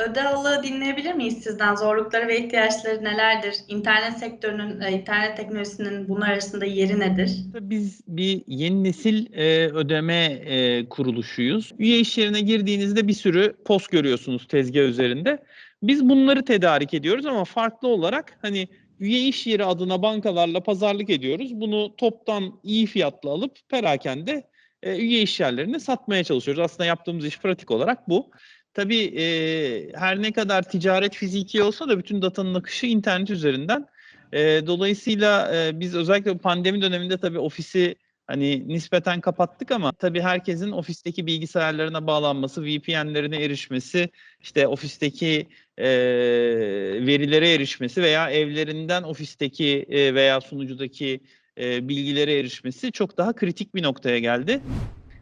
Ödal'ı dinleyebilir miyiz sizden? Zorlukları ve ihtiyaçları nelerdir? İnternet sektörünün, e, internet teknolojisinin bunlar arasında yeri nedir? Biz bir yeni nesil e, ödeme e, kuruluşuyuz. Üye iş yerine girdiğinizde bir sürü post görüyorsunuz tezgah üzerinde. Biz bunları tedarik ediyoruz ama farklı olarak hani üye iş yeri adına bankalarla pazarlık ediyoruz. Bunu toptan iyi fiyatla alıp perakende e, üye iş yerlerine satmaya çalışıyoruz. Aslında yaptığımız iş pratik olarak bu. Tabii e, her ne kadar ticaret fiziki olsa da bütün datanın akışı internet üzerinden. E, dolayısıyla e, biz özellikle bu pandemi döneminde tabii ofisi hani nispeten kapattık ama tabii herkesin ofisteki bilgisayarlarına bağlanması, VPN'lerine erişmesi, işte ofisteki e, verilere erişmesi veya evlerinden ofisteki e, veya sunucudaki e, bilgilere erişmesi çok daha kritik bir noktaya geldi.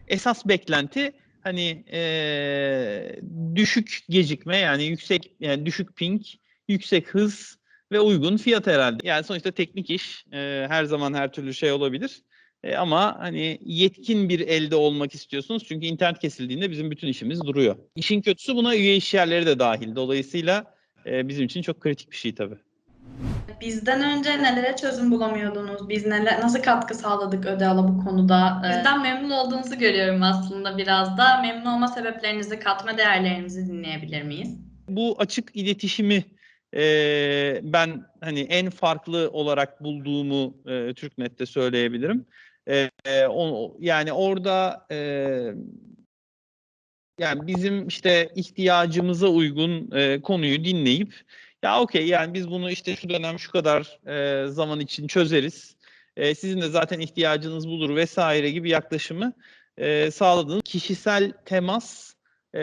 Esas beklenti hani e, düşük gecikme yani yüksek yani düşük ping, yüksek hız ve uygun fiyat herhalde. Yani sonuçta teknik iş e, her zaman her türlü şey olabilir. E, ama hani yetkin bir elde olmak istiyorsunuz çünkü internet kesildiğinde bizim bütün işimiz duruyor. İşin kötüsü buna üye iş yerleri de dahil. Dolayısıyla e, bizim için çok kritik bir şey tabii. Bizden önce nelere çözüm bulamıyordunuz? Biz neler, nasıl katkı sağladık Ödal'a bu konuda? Ee, Bizden memnun olduğunuzu görüyorum aslında biraz da. Memnun olma sebeplerinizi, katma değerlerinizi dinleyebilir miyiz? Bu açık iletişimi e, ben hani en farklı olarak bulduğumu e, TürkNet'te söyleyebilirim. E, e, o, yani orada e, yani bizim işte ihtiyacımıza uygun e, konuyu dinleyip ya okey yani biz bunu işte şu dönem şu kadar e, zaman için çözeriz. E, sizin de zaten ihtiyacınız budur vesaire gibi yaklaşımı e, sağladığınız kişisel temas e,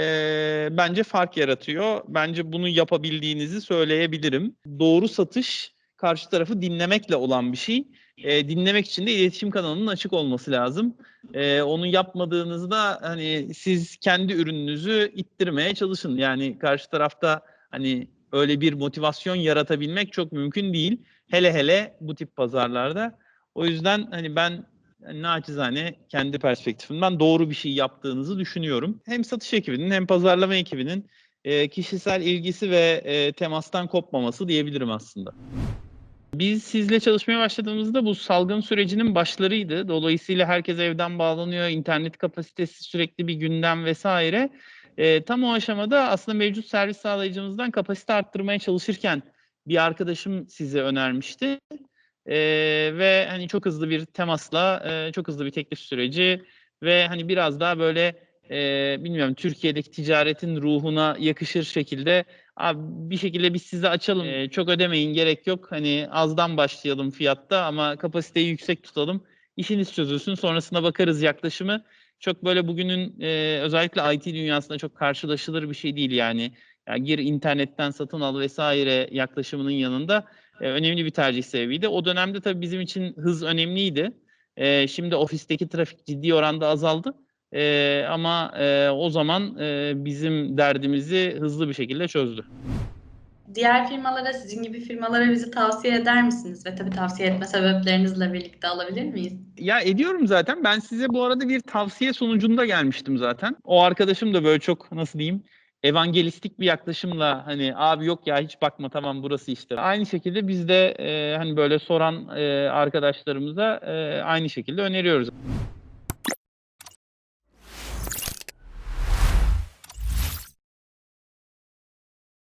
bence fark yaratıyor. Bence bunu yapabildiğinizi söyleyebilirim. Doğru satış karşı tarafı dinlemekle olan bir şey. E, dinlemek için de iletişim kanalının açık olması lazım. E, onu yapmadığınızda hani siz kendi ürününüzü ittirmeye çalışın. Yani karşı tarafta hani öyle bir motivasyon yaratabilmek çok mümkün değil. Hele hele bu tip pazarlarda. O yüzden hani ben naçizane kendi perspektifimden doğru bir şey yaptığınızı düşünüyorum. Hem satış ekibinin hem pazarlama ekibinin e, kişisel ilgisi ve e, temastan kopmaması diyebilirim aslında. Biz sizle çalışmaya başladığımızda bu salgın sürecinin başlarıydı. Dolayısıyla herkes evden bağlanıyor, internet kapasitesi sürekli bir gündem vesaire. E, tam o aşamada aslında mevcut servis sağlayıcımızdan kapasite arttırmaya çalışırken bir arkadaşım size önermişti. E, ve hani çok hızlı bir temasla, e, çok hızlı bir teklif süreci ve hani biraz daha böyle e, bilmiyorum Türkiye'deki ticaretin ruhuna yakışır şekilde abi bir şekilde biz size açalım. E, çok ödemeyin gerek yok. Hani azdan başlayalım fiyatta ama kapasiteyi yüksek tutalım. İşiniz çözülsün sonrasına bakarız yaklaşımı. Çok böyle bugünün e, özellikle IT dünyasında çok karşılaşılır bir şey değil yani. yani gir internetten satın al vesaire yaklaşımının yanında e, önemli bir tercih sebebiydi. O dönemde tabii bizim için hız önemliydi. E, şimdi ofisteki trafik ciddi oranda azaldı. E, ama e, o zaman e, bizim derdimizi hızlı bir şekilde çözdü. Diğer firmalara, sizin gibi firmalara bizi tavsiye eder misiniz? Ve tabii tavsiye etme sebeplerinizle birlikte alabilir miyiz? Ya ediyorum zaten. Ben size bu arada bir tavsiye sonucunda gelmiştim zaten. O arkadaşım da böyle çok nasıl diyeyim evangelistik bir yaklaşımla hani abi yok ya hiç bakma tamam burası işte. Aynı şekilde biz de e, hani böyle soran e, arkadaşlarımıza e, aynı şekilde öneriyoruz.